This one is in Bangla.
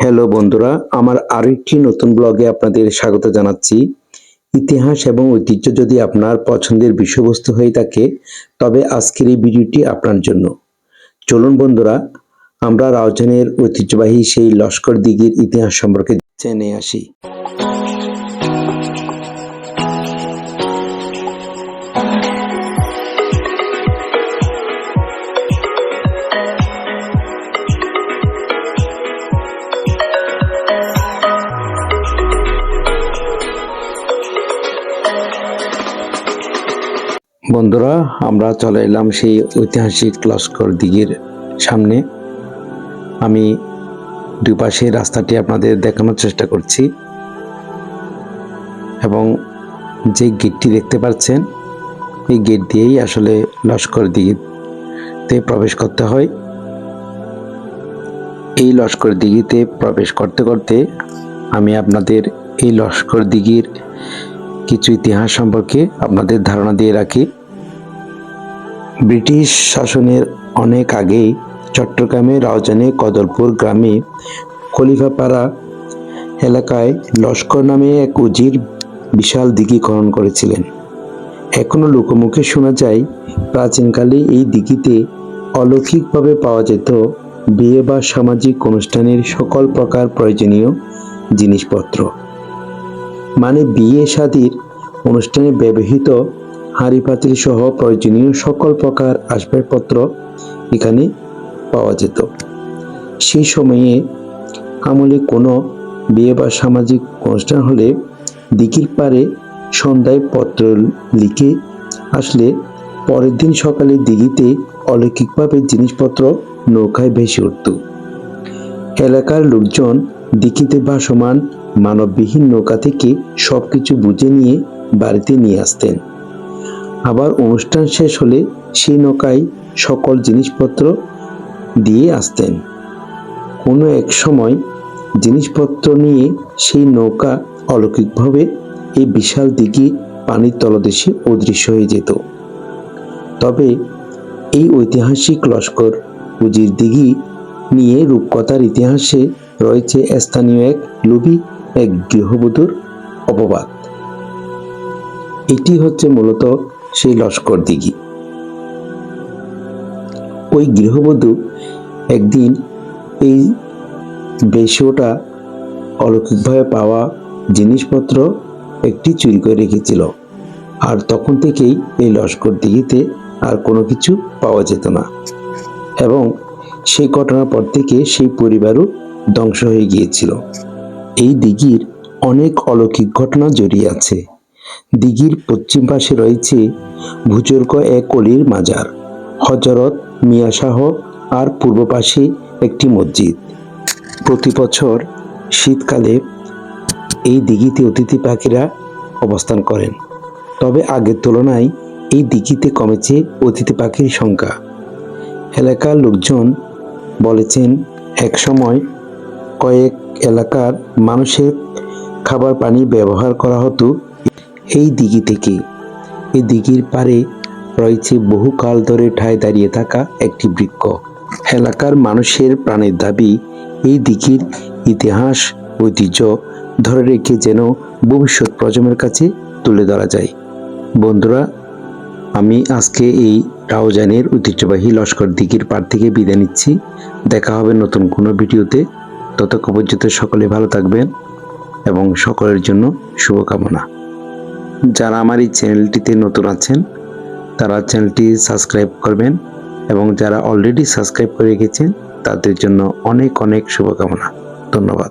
হ্যালো বন্ধুরা, আমার আরেকটি নতুন ব্লগে আপনাদের স্বাগত জানাচ্ছি। ইতিহাস এবং ঐতিহ্য যদি আপনার পছন্দের বিষয়বস্তু হয়ে থাকে, তবে আজকের এই ভিডিওটি আপনার জন্য। চলুন বন্ধুরা, আমরা রাউজানের ঐতিহ্যবাহী সেই লস্কর দিঘির ইতিহাস সম্পর্কে জেনে আসি। বন্ধুরা, আমরা চলে এলাম সেই ঐতিহাসিক লস্কর দিঘির সামনে। আমি দুপাশে রাস্তাটি আপনাদের দেখানোর চেষ্টা করছি। এবং যে গেটটি দেখতে পাচ্ছেন, এই গেট দিয়েই আসলে লস্কর দিঘিতে প্রবেশ করতে হয়। এই লস্কর দিঘিতে প্রবেশ করতে করতে আমি আপনাদের এই লস্কর দিঘির কিছু ইতিহাস সম্পর্কে আপনাদের ধারণা দিয়ে রাখি। ব্রিটিশ শাসনের অনেক আগেই চট্টগ্রামের রাউজানে কদলপুর গ্রামে খলিফাপাড়া এলাকায় লস্কর নামে এক উজির বিশাল দিঘি খনন করেছিলেন। এখনও লোকমুখে শোনা যায়, প্রাচীনকালে এই দিঘিতে অলৌকিকভাবে পাওয়া যেত বিয়ে বা সামাজিক অনুষ্ঠানের সকল প্রকার প্রয়োজনীয় জিনিসপত্র। মানে বিয়ে শাদির অনুষ্ঠানে ব্যবহৃত হাঁড়ি পাতিল সহ প্রয়োজনীয় সকল প্রকার আসবাবপত্র এখানে পাওয়া যেত। সেই সময়ে আমলে কোনো বিয়ে বা সামাজিক অনুষ্ঠান হলে দিকির পারে সন্ধ্যায় পত্র লিখে আসলে পরের দিন সকালে দিঘিতে অলৌকিকভাবে জিনিসপত্র নৌকায় ভেসে উঠত। এলাকার লোকজন দিঘিতে ভাসমান মানববিহীন নৌকা থেকে সব কিছু বুঝে নিয়ে বাড়িতে নিয়ে আসতেন। আবার অনুষ্ঠান শেষ হলে সেই নৌকায় সকল জিনিসপত্র দিয়ে আসতেন। কোনো এক সময় জিনিসপত্র নিয়ে সেই নৌকা অলৌকিকভাবে এই বিশাল দিঘি পানির তলদেশে অদৃশ্য হয়ে যেত। তবে এই ঐতিহাসিক লস্কর উজির দিঘি নিয়ে রূপকথার ইতিহাসে রয়েছে স্থানীয় এক লুবি এক গৃহবধূর অপবাদ। এটি হচ্ছে মূলত সেই লস্কর দিঘি। ওই গৃহবধূ একদিন এই বেশিওটা অলৌকিকভাবে পাওয়া জিনিসপত্র একটি চুরি করে রেখেছিল আর তখন থেকেই এই লস্কর দিঘিতে আর কোনো কিছু পাওয়া যেত না। এবং সেই ঘটনার পর থেকে সেই পরিবারও ধ্বংস হয়ে গিয়েছিল। এই দিঘির অনেক অলৌকিক ঘটনা জড়িয়ে আছে। দিঘির পশ্চিম পাশে রয়েছে ভুজুর্গ এক অলির মাজার। হজরত মিয়াশাহ আর পূর্ব পাশে একটি মসজিদ। প্রতি বছর শীতকালে এই দিঘিতে অতিথি পাখিরা অবস্থান করেন। তবে আগের তুলনায় এই দিঘিতে কমেছে অতিথি পাখির সংখ্যা। এলাকার লোকজন বলেছেন একসময় কয়েক এলাকার মানুষের খাবার পানি ব্যবহার করা হতো এই দিঘি থেকে। এই দিঘির পারে রয়েছে বহুকাল ধরে ঠায় দাঁড়িয়ে থাকা একটি বৃক্ষ। এলাকার মানুষের প্রাণের দাবি, এই দিঘির ইতিহাস, ঐতিহ্য ধরে রেখে যেন ভবিষ্যৎ প্রজন্মের কাছে তুলে ধরা যায়। বন্ধুরা, আমি আজকে এই রাউজানের ঐতিহ্যবাহী লস্কর দিঘির পার থেকে বিদায় নিচ্ছি। দেখা হবে নতুন কোনো ভিডিওতে। ততক্ষণ পর্যন্ত সকলে ভালো থাকবেন এবং সকলের জন্য শুভকামনা। যারা আমার এই চ্যানেলটিতে নতুন আছেন, তারা চ্যানেলটি সাবস্ক্রাইব করবেন এবং যারা অলরেডি সাবস্ক্রাইব করে রেখেছেন, তাদের জন্য অনেক অনেক শুভকামনা। ধন্যবাদ।